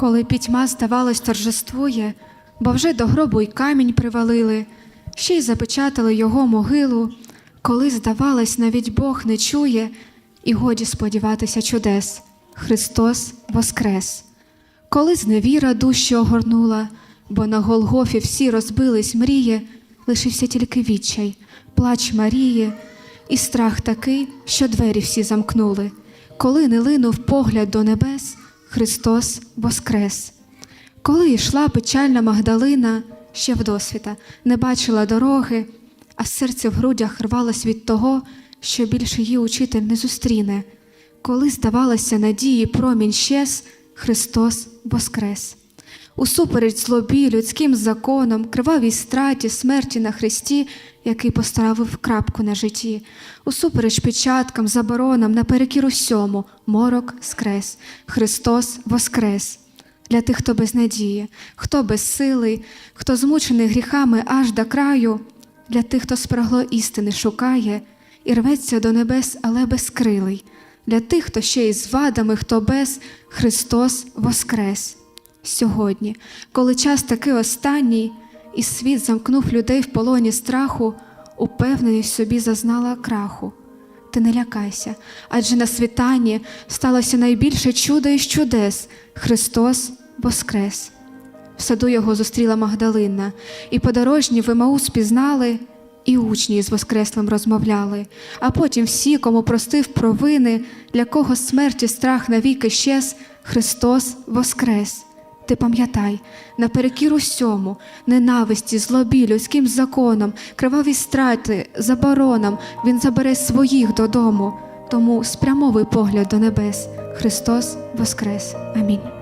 Коли пітьма, здавалось, торжествує, бо вже до гробу й камінь привалили, ще й запечатали його могилу, коли, здавалось, навіть Бог не чує, і годі сподіватися чудес. Христос воскрес. Коли зневіра душі огорнула, бо на Голгофі всі розбились мрії, лишився тільки відчай, плач Марії, і страх такий, що двері всі замкнули. Коли не линув погляд до небес, Христос воскрес. Коли йшла печальна Магдалина, ще вдосвіта, не бачила дороги, а серце в грудях рвалось від того, що більше її учитель не зустріне. Коли, здавалося, надії промінь щез, Христос воскрес. Усупереч злобі, людським законам, кривавій страті, смерті на Христі, який поставив крапку на житті, усупереч печаткам, заборонам, наперекір усьому, морок скрес, Христос воскрес. Для тих, хто без надії, хто безсилий, хто змучений гріхами аж до краю, для тих, хто спрагло істини шукає і рветься до небес, але безкрилий, для тих, хто ще із вадами, хто без Христос воскрес. Сьогодні, коли час таки останній, і світ замкнув людей в полоні страху, упевненість собі зазнала краху. Ти не лякайся, адже на світанні сталося найбільше чудо із чудес Христос воскрес. В саду його зустріла Магдалина, і подорожні в Емаус пізнали, і учні з Воскреслим розмовляли, а потім всі, кому простив провини, для кого смерті страх навіки щез, Христос воскрес. Ти пам'ятай, наперекір усьому, ненависті, злобі, людським законам, криваві страти, заборонам, Він забере своїх додому. Тому спрямовуй погляд до небес. Христос воскрес. Амінь.